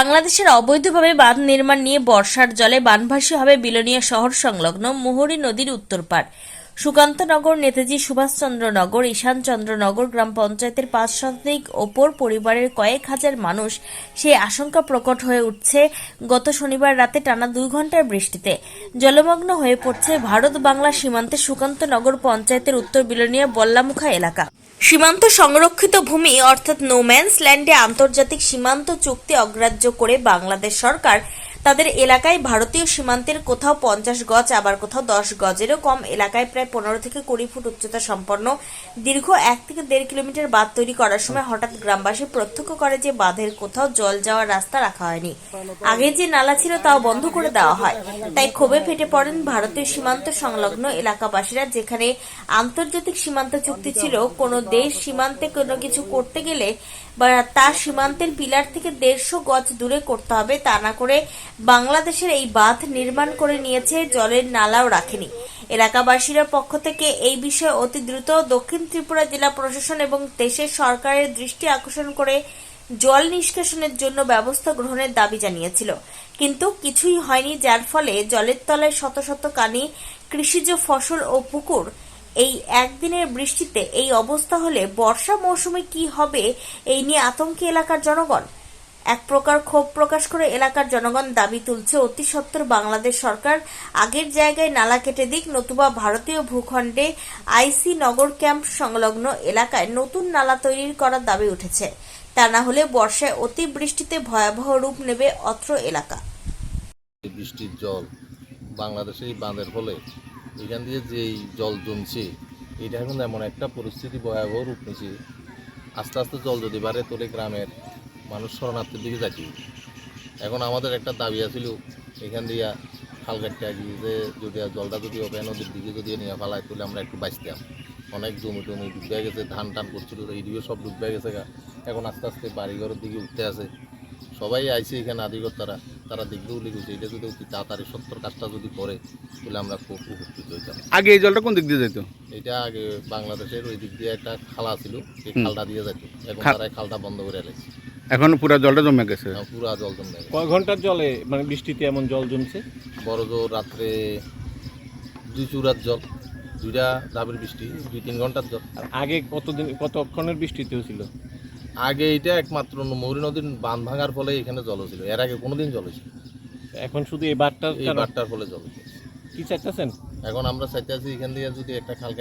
বাংলাদেশের অবৈধভাবে বাঁধ নির্মাণ নিয়ে বর্ষার জলে বানভাসী হবে বিলোনিয়া শহর সংলগ্ন মুহুরী নদীর উত্তর পার সুকান্তনগর নেতাজি সুভাষচন্দ্র নগর ঈশানচন্দ্র গ্রাম পঞ্চায়েতের পাঁচ শতাধিক ওপর পরিবারের কয়েক হাজার মানুষ সেই আশঙ্কা প্রকট হয়ে উঠছে গত শনিবার রাতে টানা দুই ঘণ্টার বৃষ্টিতে। জলমগ্ন হয়ে পড়ছে ভারত বাংলা সীমান্তে সুকান্তনগর পঞ্চায়েতের উত্তর বিলোনিয়া বল্লামুখা এলাকা। সীমান্ত সংরক্ষিত ভূমি অর্থাৎ নোম্যান্স ল্যান্ডে আন্তর্জাতিক সীমান্ত চুক্তি অগ্রাহ্য করে বাংলাদেশ সরকার তাদের এলাকায় ভারতীয় সীমান্তের কোথাও পঞ্চাশ গজ, আবার কোথাও দশ গজেরও কম এলাকায় প্রায় পনেরো থেকে কুড়ি ফুট উচ্চতা সম্পন্ন দীর্ঘ এক থেকে দেড় কিলোমিটার বাঁধ তৈরি করার সময় হঠাৎ গ্রামবাসী প্রত্যক্ষ করে যে বাঁধের কোথাও জল যাওয়ার রাস্তা রাখা হয়নি। আগে যে নালা ছিল তাও বন্ধ করে দেওয়া হয়। তাই ক্ষোভে ফেটে পড়েন ভারতীয় সীমান্ত সংলগ্ন এলাকাবাসীরা, যেখানে আন্তর্জাতিক সীমান্ত চুক্তি ছিল, কোনো দেশ সীমান্তে কোনো কিছু করতে গেলে বা তার সীমান্তের পিলার থেকে দেড়শো গজ দূরে করতে হবে তা না করে বাংলাদেশের এই বাঁধ নির্মাণ করে নিয়েছে জলের নালাও রাখেনি। এলাকাবাসীর পক্ষ থেকে এই বিষয়ে অতি দ্রুত দক্ষিণ ত্রিপুরা জেলা প্রশাসন এবং দেশের সরকারের দৃষ্টি আকর্ষণ করে জল নিষ্কাশনের জন্য ব্যবস্থা গ্রহণের দাবি জানিয়েছিল। কিন্তু কিছুই হয়নি, যার ফলে জলের তলায় শত শত কানি, কৃষিজ ফসল ও পুকুর এই একদিনের বৃষ্টিতে এই অবস্থা হলে বর্ষা মৌসুমে কি হবে এই নিয়ে আতঙ্কে এলাকার জনগণ। এক প্রকার ক্ষোভ প্রকাশ করে এলাকার জনগণ দাবি তুলছে, অতি সত্বর বাংলাদেশ সরকার আগের জায়গায় নালা কেটে দিক, নতুবা ভারতীয় ভূখণ্ডে আইসি নগর ক্যাম্প সংলগ্ন এলাকায় নতুন নালা তৈরির করার দাবি উঠেছে। তা না হলে বর্ষায় অতি বৃষ্টিতে ভয়াবহ রূপ নেবে অত্র এলাকা। বৃষ্টির জল বাংলাদেশে এই বাঁধের ফলে এখান দিয়ে যেই জল জমছে, এটা এখন এমন একটা পরিস্থিতি ভয়াবহ রূপ নিচ্ছে আস্তে আস্তে জল যদি বাড়ে তোলে গ্রামের মানুষ শরণার্থীর দিকে যাচ্ছে এখন আমাদের একটা দাবি আছিল এখান দিয়ে খাল কাটতে আগে যে যদি জলটা যদি হবে নদীর দিকে যদি নিয়ে ফেলায় তাহলে আমরা একটু বাঁচতাম অনেক জমি টমি ডুবে গেছে ধান টান করছিল এইদিকে সব ডুবে গেছে গা। এখন আস্তে আস্তে বাড়িঘরের দিকে উঠতে আছে। সবাই আইছে এখানে আদিকর্তারা তারা দেখবেও লিখেছে এটা যদি অতি তাড়াতাড়ি সত্তর কাজটা যদি করে তাহলে আমরা খুব উপকৃত হইতাম। আগে এই জলটা কোন দিক দিয়ে যেত এটা আগে বাংলাদেশের ওই দিক দিয়ে একটা খালা ছিল সেই খালটা দিয়ে যেত এখন তারা খালটা বন্ধ করে এলেছে এখন পুরো জলটা জমে গেছে। পুরা জল জমে গেছে। কয় ঘণ্টার জলে? মানে বৃষ্টিতে এমন জল জমছে? বড় জোর রাত্রে দুই চুরার জল দুইটা ডাবের বৃষ্টি দুই তিন ঘণ্টার জল। আর আগে কতদিন কতক্ষণের বৃষ্টিতে হয়েছিল আগে এটা একমাত্র মৌরী নদীর বাঁধ ভাঙার ফলে এখানে জল ছিল এর আগে কোনোদিন জল ছিল এখন শুধু এই বারটার এই বারটার ফলে জল হয়েছে। কি চাইতেছেন? এখন আমরা চাইতেছি এখান দিয়ে যদি একটা খাল